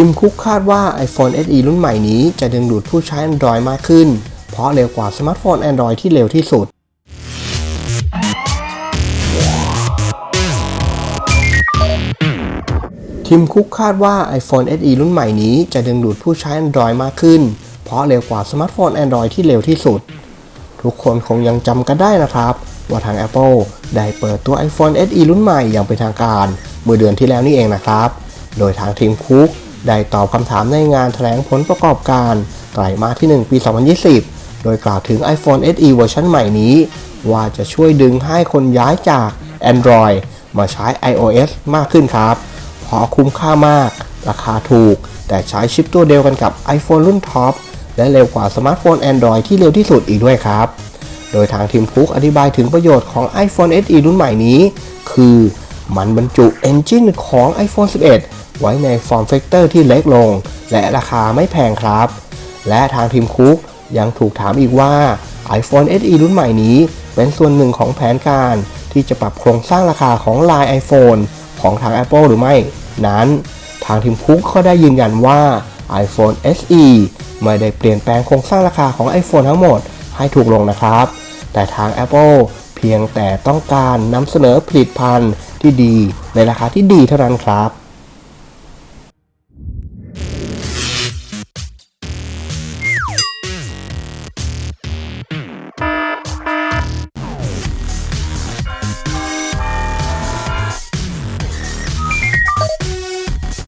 ทีมคุกคาดว่า iPhone SE รุ่นใหม่นี้จะดึงดูดผู้ใช้ Android มากขึ้น เพราะเร็วกว่าสมาร์ทโฟน Android ที่เร็วที่สุด ทีมคุกคาดว่า iPhone SE รุ่นใหม่นี้จะดึงดูดผู้ใช้ Android มากขึ้น เพราะเร็วกว่าสมาร์ทโฟน Android ที่เร็วที่สุด ทุกคนคงยังจำกันได้นะครับ ว่าทาง Apple ได้เปิดตัว iPhone SE รุ่นใหม่อย่างเป็นทางการ เมื่อเดือนที่แล้วนี่เองนะครับ โดยทางทีมคุก ได้ตอบคำถามในงานแถลงผลประกอบการไตรมาสที่ 1 ปี 2020 โดยกล่าวถึง iPhone SE เวอร์ชันใหม่นี้ ว่าจะช่วยดึงให้คนย้ายจาก Android มาใช้ iOS มากขึ้นครับ เพราะคุ้มค่ามาก ราคาถูก แต่ใช้ชิปตัวเดียวกันกับ iPhone รุ่นท็อป และเร็วกว่าสมาร์ทโฟน Android ที่เร็วที่สุดอีกด้วยครับ โดยทางทีมคุกอธิบายถึงประโยชน์ของ iPhone SE รุ่นใหม่นี้ คือ มันบรรจุ Engine ของ iPhone 11 ไว้ในฟอร์มแฟกเตอร์ที่เล็กลง และราคาไม่แพงครับ และทางทีมคุกยังถูกถามอีกว่า iPhone SE รุ่นใหม่นี้ เป็นส่วนหนึ่งของแผนการที่จะปรับโครงสร้างราคาของลาย iPhone ของทาง Apple หรือไม่ นั้น ทางทีมคุกก็ได้ยืนยันว่า iPhone SE ไม่ได้เปลี่ยนแปลงโครงสร้างราคาของ iPhone ทั้งหมดให้ถูกลงนะครับ แต่ทาง Apple เพียงแต่ต้องการนำเสนอผลิตภัณฑ์ที่ดีในราคาที่ดีเท่านั้นครับ